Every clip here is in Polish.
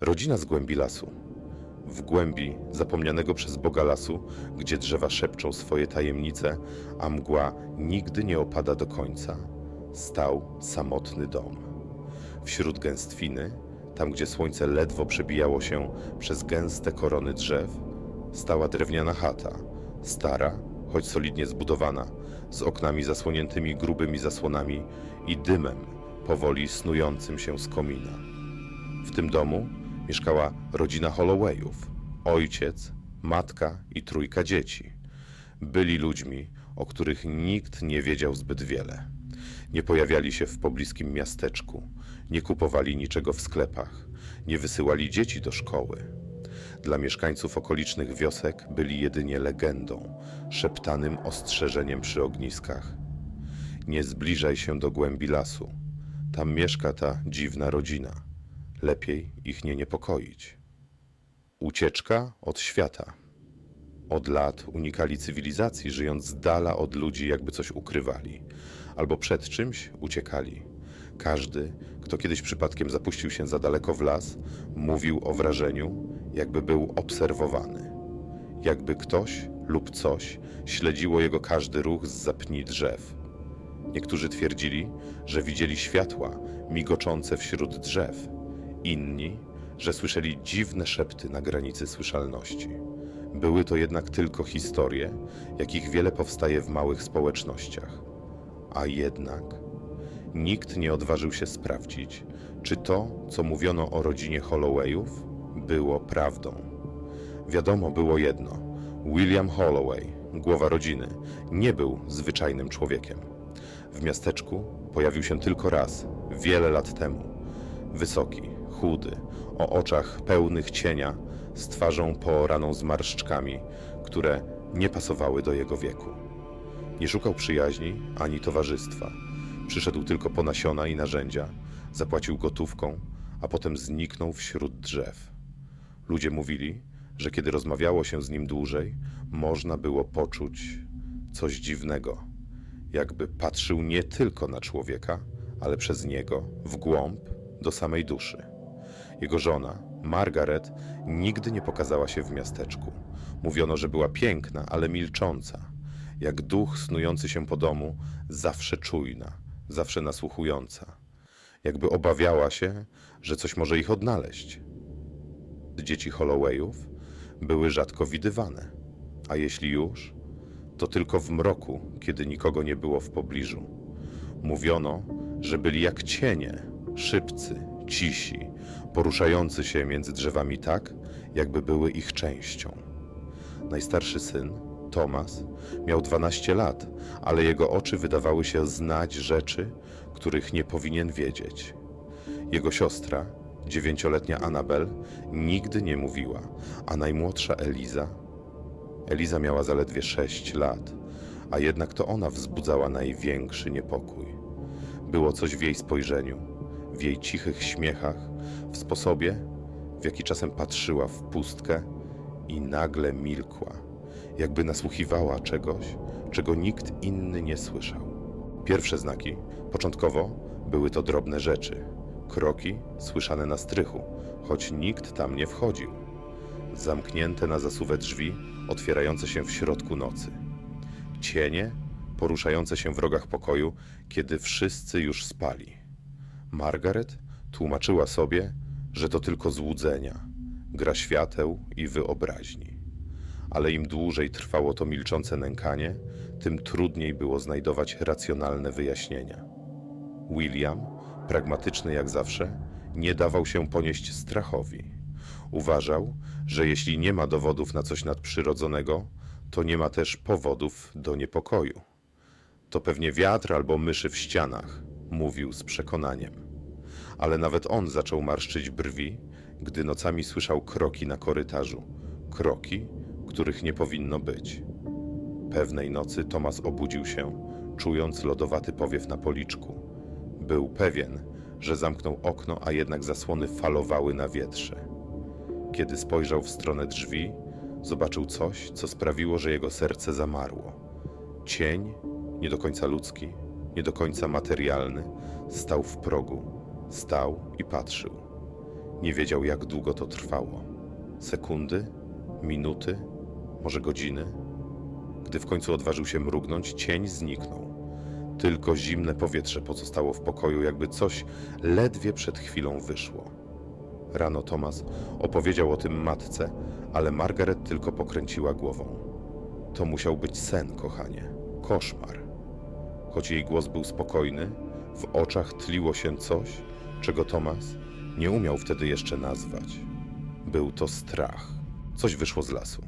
Rodzina z głębi lasu. W głębi zapomnianego przez Boga lasu, gdzie drzewa szepczą swoje tajemnice, a mgła nigdy nie opada do końca, stał samotny dom. Wśród gęstwiny, tam gdzie słońce ledwo przebijało się przez gęste korony drzew, stała drewniana chata, stara, choć solidnie zbudowana, z oknami zasłoniętymi grubymi zasłonami i dymem powoli snującym się z komina. W tym domu mieszkała rodzina Hollowayów, ojciec, matka i trójka dzieci. Byli ludźmi, o których nikt nie wiedział zbyt wiele. Nie pojawiali się w pobliskim miasteczku, nie kupowali niczego w sklepach, nie wysyłali dzieci do szkoły. Dla mieszkańców okolicznych wiosek byli jedynie legendą, szeptanym ostrzeżeniem przy ogniskach. Nie zbliżaj się do głębi lasu. Tam mieszka ta dziwna rodzina. Lepiej ich nie niepokoić. Ucieczka od świata. Od lat unikali cywilizacji, żyjąc z dala od ludzi, jakby coś ukrywali, albo przed czymś uciekali. Każdy, kto kiedyś przypadkiem zapuścił się za daleko w las, mówił o wrażeniu, jakby był obserwowany. Jakby ktoś lub coś śledziło jego każdy ruch z zapni drzew. Niektórzy twierdzili, że widzieli światła migoczące wśród drzew. Inni, że słyszeli dziwne szepty na granicy słyszalności. Były to jednak tylko historie, jakich wiele powstaje w małych społecznościach. A jednak nikt nie odważył się sprawdzić, czy to, co mówiono o rodzinie Hollowayów, było prawdą. Wiadomo było jedno: William Holloway, głowa rodziny, nie był zwyczajnym człowiekiem. W miasteczku pojawił się tylko raz, wiele lat temu. Wysoki, chudy, o oczach pełnych cienia, z twarzą pooraną zmarszczkami, które nie pasowały do jego wieku. Nie szukał przyjaźni ani towarzystwa. Przyszedł tylko po nasiona i narzędzia, zapłacił gotówką, a potem zniknął wśród drzew. Ludzie mówili, że kiedy rozmawiało się z nim dłużej, można było poczuć coś dziwnego jakby patrzył nie tylko na człowieka, ale przez niego w głąb do samej duszy. Jego żona, Margaret, nigdy nie pokazała się w miasteczku. Mówiono, że była piękna, ale milcząca, jak duch snujący się po domu, zawsze czujna, zawsze nasłuchująca, jakby obawiała się, że coś może ich odnaleźć. Dzieci Hollowayów były rzadko widywane, a jeśli już, to tylko w mroku, kiedy nikogo nie było w pobliżu. Mówiono, że byli jak cienie, szybcy, cisi, poruszający się między drzewami tak, jakby były ich częścią. Najstarszy syn, Tomas, miał 12 lat, ale jego oczy wydawały się znać rzeczy, których nie powinien wiedzieć. Jego siostra, dziewięcioletnia Anabel, nigdy nie mówiła, a najmłodsza Eliza Eliza miała zaledwie sześć lat, a jednak to ona wzbudzała największy niepokój. Było coś w jej spojrzeniu, w jej cichych śmiechach, w sposobie, w jaki czasem patrzyła w pustkę i nagle milkła, jakby nasłuchiwała czegoś, czego nikt inny nie słyszał. Pierwsze znaki, początkowo, były to drobne rzeczy, kroki słyszane na strychu, choć nikt tam nie wchodził zamknięte na zasuwę drzwi otwierające się w środku nocy. Cienie poruszające się w rogach pokoju, kiedy wszyscy już spali. Margaret tłumaczyła sobie, że to tylko złudzenia, gra świateł i wyobraźni. Ale im dłużej trwało to milczące nękanie, tym trudniej było znajdować racjonalne wyjaśnienia. William, pragmatyczny jak zawsze, nie dawał się ponieść strachowi. Uważał, że jeśli nie ma dowodów na coś nadprzyrodzonego, to nie ma też powodów do niepokoju. To pewnie wiatr albo myszy w ścianach, mówił z przekonaniem. Ale nawet on zaczął marszczyć brwi, gdy nocami słyszał kroki na korytarzu. Kroki, których nie powinno być. Pewnej nocy Tomas obudził się, czując lodowaty powiew na policzku. Był pewien, że zamknął okno, a jednak zasłony falowały na wietrze. Kiedy spojrzał w stronę drzwi, zobaczył coś, co sprawiło, że jego serce zamarło. Cień, nie do końca ludzki, nie do końca materialny, stał w progu. Stał i patrzył. Nie wiedział, jak długo to trwało. Sekundy, minuty, może godziny. Gdy w końcu odważył się mrugnąć, cień zniknął. Tylko zimne powietrze pozostało w pokoju, jakby coś ledwie przed chwilą wyszło. Rano Tomas opowiedział o tym matce, ale Margaret tylko pokręciła głową. To musiał być sen, kochanie, koszmar. Choć jej głos był spokojny, w oczach tliło się coś, czego Tomas nie umiał wtedy jeszcze nazwać. Był to strach. Coś wyszło z lasu.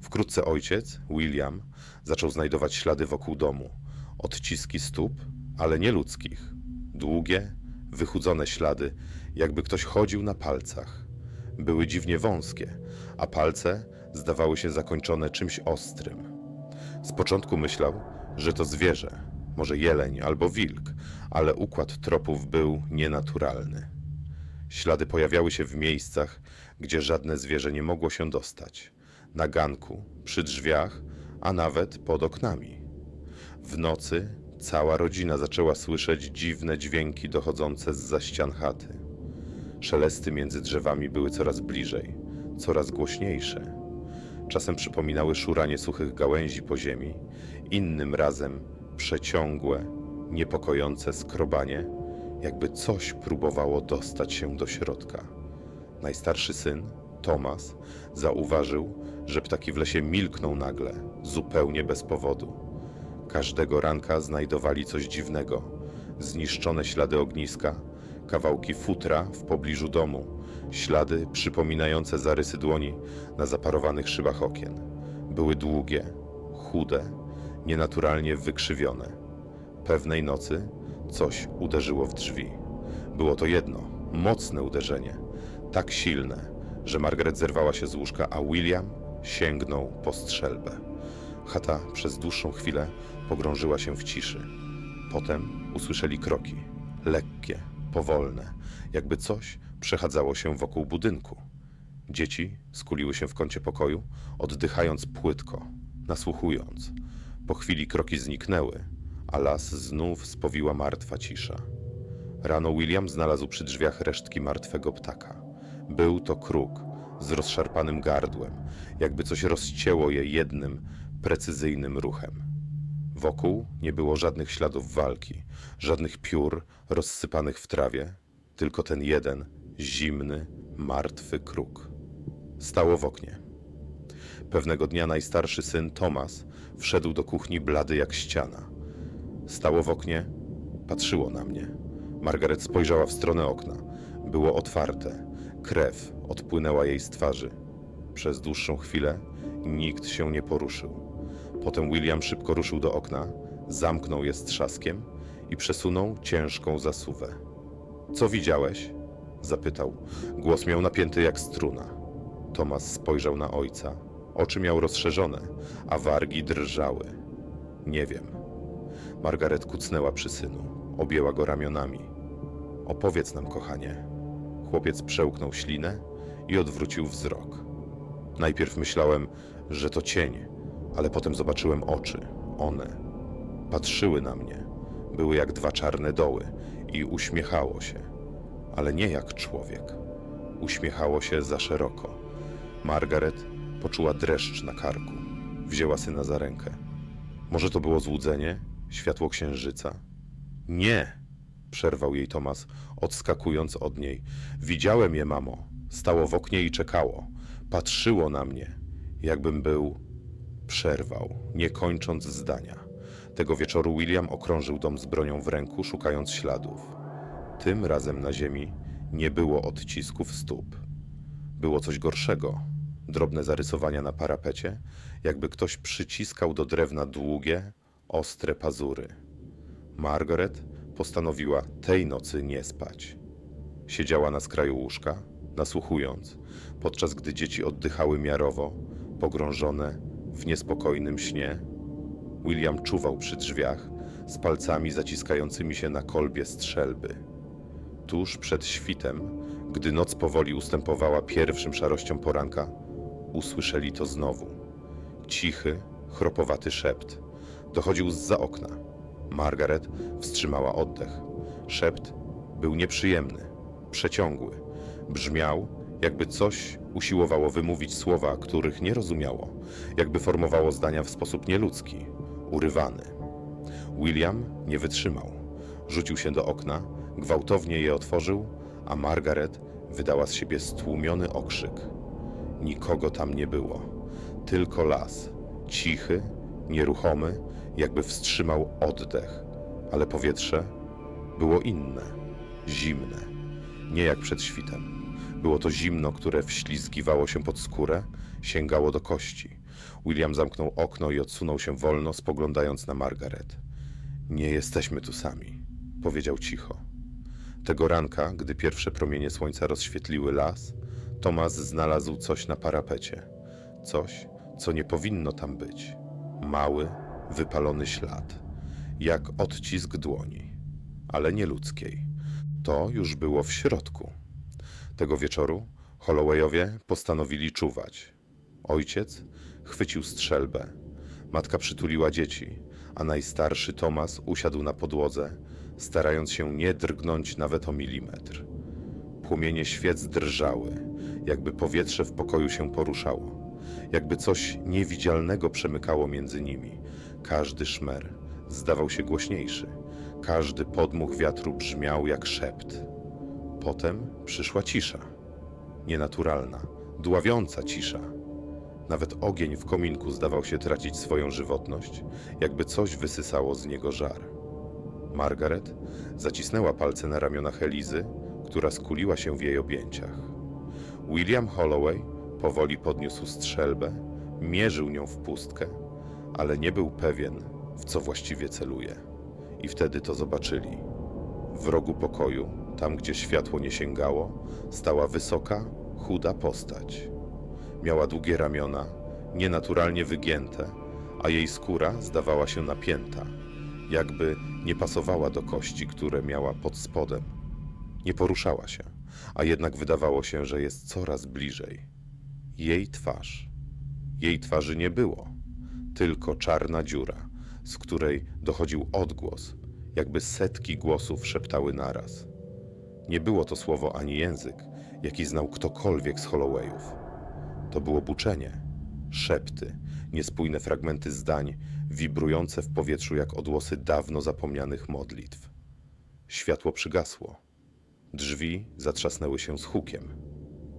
Wkrótce ojciec, William, zaczął znajdować ślady wokół domu. Odciski stóp, ale nie ludzkich. Długie, wychudzone ślady, jakby ktoś chodził na palcach. Były dziwnie wąskie, a palce zdawały się zakończone czymś ostrym. Z początku myślał, że to zwierzę, może jeleń albo wilk, ale układ tropów był nienaturalny. Ślady pojawiały się w miejscach, gdzie żadne zwierzę nie mogło się dostać. Na ganku, przy drzwiach, a nawet pod oknami. W nocy cała rodzina zaczęła słyszeć dziwne dźwięki dochodzące z za ścian chaty. Szelesty między drzewami były coraz bliżej, coraz głośniejsze. Czasem przypominały szuranie suchych gałęzi po ziemi, innym razem przeciągłe, niepokojące skrobanie, jakby coś próbowało dostać się do środka. Najstarszy syn, Tomas, zauważył, że ptaki w lesie milkną nagle, zupełnie bez powodu. Każdego ranka znajdowali coś dziwnego: zniszczone ślady ogniska, kawałki futra w pobliżu domu, ślady przypominające zarysy dłoni na zaparowanych szybach okien. Były długie, chude, nienaturalnie wykrzywione. Pewnej nocy coś uderzyło w drzwi. Było to jedno, mocne uderzenie, tak silne, że Margaret zerwała się z łóżka, a William sięgnął po strzelbę. Chata przez dłuższą chwilę pogrążyła się w ciszy. Potem usłyszeli kroki, lekkie, powolne, jakby coś przechadzało się wokół budynku. Dzieci skuliły się w kącie pokoju, oddychając płytko, nasłuchując. Po chwili kroki zniknęły, a las znów spowiła martwa cisza. Rano William znalazł przy drzwiach resztki martwego ptaka. Był to kruk z rozszarpanym gardłem, jakby coś rozcięło je jednym, precyzyjnym ruchem. Wokół nie było żadnych śladów walki, żadnych piór rozsypanych w trawie, tylko ten jeden, zimny, martwy kruk. Stało w oknie. Pewnego dnia najstarszy syn, Tomas, wszedł do kuchni blady jak ściana. Stało w oknie, patrzyło na mnie. Margaret spojrzała w stronę okna. Było otwarte. Krew odpłynęła jej z twarzy. Przez dłuższą chwilę nikt się nie poruszył. Potem William szybko ruszył do okna, zamknął je z trzaskiem i przesunął ciężką zasuwę. Co widziałeś? zapytał. Głos miał napięty jak struna. Tomas spojrzał na ojca. Oczy miał rozszerzone, a wargi drżały. Nie wiem. Margaret kucnęła przy synu, objęła go ramionami. Opowiedz nam, kochanie. Chłopiec przełknął ślinę i odwrócił wzrok. Najpierw myślałem, że to cień, ale potem zobaczyłem oczy. One patrzyły na mnie. Były jak dwa czarne doły i uśmiechało się, ale nie jak człowiek. Uśmiechało się za szeroko. Margaret poczuła dreszcz na karku. Wzięła syna za rękę. Może to było złudzenie? Światło księżyca? Nie! Przerwał jej Tomas, odskakując od niej. Widziałem je, mamo. Stało w oknie i czekało. Patrzyło na mnie, jakbym był. Przerwał, nie kończąc zdania. Tego wieczoru William okrążył dom z bronią w ręku, szukając śladów. Tym razem na ziemi nie było odcisków stóp. Było coś gorszego. Drobne zarysowania na parapecie, jakby ktoś przyciskał do drewna długie, ostre pazury. Margaret postanowiła tej nocy nie spać. Siedziała na skraju łóżka, nasłuchując, podczas gdy dzieci oddychały miarowo, pogrążone w niespokojnym śnie. William czuwał przy drzwiach z palcami zaciskającymi się na kolbie strzelby. Tuż przed świtem, gdy noc powoli ustępowała pierwszym szarościom poranka, usłyszeli to znowu. Cichy, chropowaty szept dochodził z za okna. Margaret wstrzymała oddech. Szept był nieprzyjemny, przeciągły. Brzmiał, jakby coś usiłowało wymówić słowa, których nie rozumiało, jakby formowało zdania w sposób nieludzki, urywany. William nie wytrzymał. Rzucił się do okna, gwałtownie je otworzył, a Margaret wydała z siebie stłumiony okrzyk. Nikogo tam nie było, tylko las, cichy, nieruchomy, jakby wstrzymał oddech, ale powietrze było inne, zimne, nie jak przed świtem. Było to zimno, które wślizgiwało się pod skórę, sięgało do kości. William zamknął okno i odsunął się wolno, spoglądając na Margaret. Nie jesteśmy tu sami, powiedział cicho. Tego ranka, gdy pierwsze promienie słońca rozświetliły las, Tomas znalazł coś na parapecie. Coś, co nie powinno tam być. Mały, wypalony ślad. Jak odcisk dłoni, ale nie ludzkiej. To już było w środku. Tego wieczoru Hollowayowie postanowili czuwać. Ojciec chwycił strzelbę. Matka przytuliła dzieci, a najstarszy Tomas usiadł na podłodze, starając się nie drgnąć nawet o milimetr. Płomienie świec drżały, jakby powietrze w pokoju się poruszało, jakby coś niewidzialnego przemykało między nimi. Każdy szmer zdawał się głośniejszy, każdy podmuch wiatru brzmiał jak szept. Potem przyszła cisza. Nienaturalna, dławiąca cisza. Nawet ogień w kominku zdawał się tracić swoją żywotność, jakby coś wysysało z niego żar. Margaret zacisnęła palce na ramionach Elizy, która skuliła się w jej objęciach. William Holloway powoli podniósł strzelbę, mierzył nią w pustkę, ale nie był pewien, w co właściwie celuje. I wtedy to zobaczyli. W rogu pokoju, tam gdzie światło nie sięgało, stała wysoka, chuda postać. Miała długie ramiona, nienaturalnie wygięte, a jej skóra zdawała się napięta, jakby nie pasowała do kości, które miała pod spodem. Nie poruszała się, a jednak wydawało się, że jest coraz bliżej. Jej twarz. Jej twarzy nie było, tylko czarna dziura, z której dochodził odgłos, jakby setki głosów szeptały naraz. Nie było to słowo ani język, jaki znał ktokolwiek z Hollowayów. To było buczenie, szepty, niespójne fragmenty zdań, wibrujące w powietrzu jak odłosy dawno zapomnianych modlitw. Światło przygasło. Drzwi zatrzasnęły się z hukiem.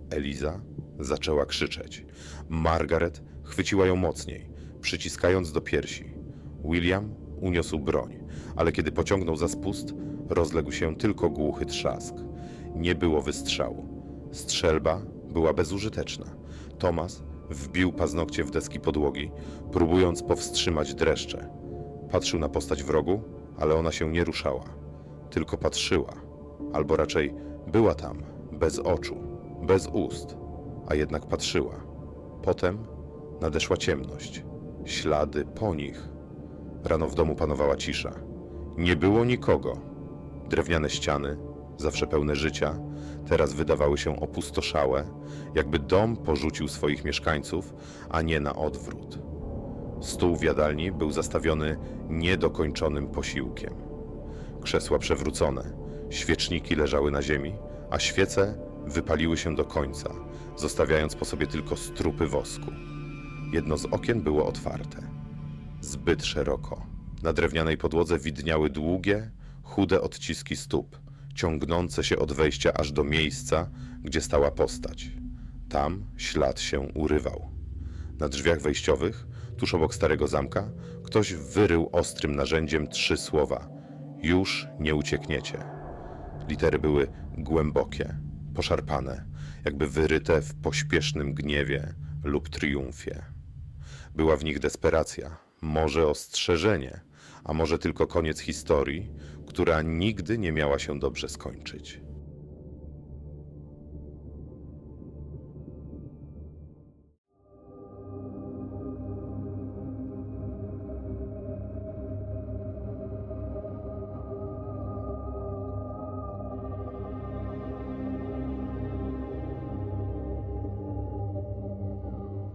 Eliza zaczęła krzyczeć. Margaret chwyciła ją mocniej, przyciskając do piersi. William uniosł broń, ale kiedy pociągnął za spust, rozległ się tylko głuchy trzask. Nie było wystrzału. Strzelba była bezużyteczna. Tomas wbił paznokcie w deski podłogi, próbując powstrzymać dreszcze. Patrzył na postać w rogu, ale ona się nie ruszała. Tylko patrzyła, albo raczej była tam, bez oczu, bez ust, a jednak patrzyła. Potem nadeszła ciemność, ślady po nich. Rano w domu panowała cisza. Nie było nikogo. Drewniane ściany, zawsze pełne życia, teraz wydawały się opustoszałe, jakby dom porzucił swoich mieszkańców, a nie na odwrót. Stół w jadalni był zastawiony niedokończonym posiłkiem. Krzesła przewrócone, świeczniki leżały na ziemi, a świece wypaliły się do końca, zostawiając po sobie tylko strupy wosku. Jedno z okien było otwarte. Zbyt szeroko. Na drewnianej podłodze widniały długie, chude odciski stóp, ciągnące się od wejścia aż do miejsca, gdzie stała postać. Tam ślad się urywał. Na drzwiach wejściowych, tuż obok starego zamka, ktoś wyrył ostrym narzędziem trzy słowa: Już nie uciekniecie. Litery były głębokie, poszarpane, jakby wyryte w pośpiesznym gniewie lub triumfie. Była w nich desperacja, może ostrzeżenie, a może tylko koniec historii, która nigdy nie miała się dobrze skończyć.